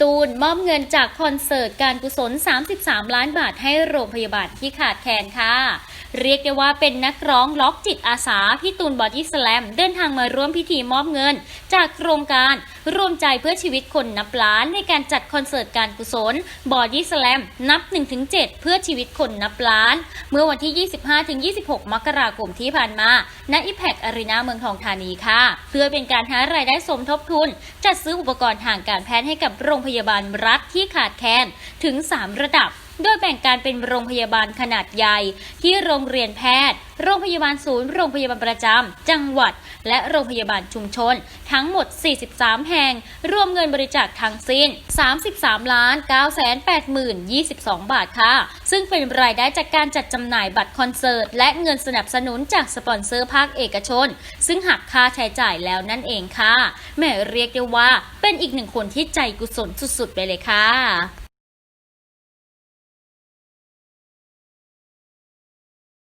ตูน มอบเงินจากคอนเสิร์ตการกุศล 33 ล้านบาทให้โรงพยาบาลที่ขาดแคลนค่ะ เรียกได้ว่าเป็นนักร้องล็อกจิตอาสาพี่ตูนบอดี้สแลมเดินทางมาร่วมพิธีมอบเงิน จากโครงการรวมใจเพื่อชีวิตคนนับล้านในการจัดคอนเสิร์ตการกุศล บอดี้สแลมนับ 1-7 เพื่อชีวิตคนนับล้าน เมื่อวันที่ 25-26 มกราคมที่ผ่านมา ณอิแพกอารีนาเมืองทองธานีค่ะ เพื่อเป็นการหารายได้สมทบทุน จัดซื้ออุปกรณ์ทางการแพทย์ให้กับโรงพยาบาลรัฐที่ขาดแคลนถึง 3 ระดับโดยแบ่งการเป็นโรงพยาบาลขนาดใหญ่ ที่โรงเรียนแพทย์ โรงพยาบาลศูนย์ โรงพยาบาลประจำ จังหวัด และโรงพยาบาลชุมชน ทั้งหมด 43 แห่ง รวมเงินบริจาคทั้งสิ้น 33 ล้าน9แสน8หมื่น22 บาทค่ะ ซึ่งเป็นรายได้จากการจัดจำหน่ายบัตรคอนเสิร์ต และเงินสนับสนุนจากสปอนเซอร์ภาคเอกชน ซึ่งหักค่าใช้จ่ายแล้วนั่นเองค่ะแม่เรียกได้ว่าเป็นอีกหนึ่งคนที่ใจกุศลสุดๆ ไปเลยค่ะ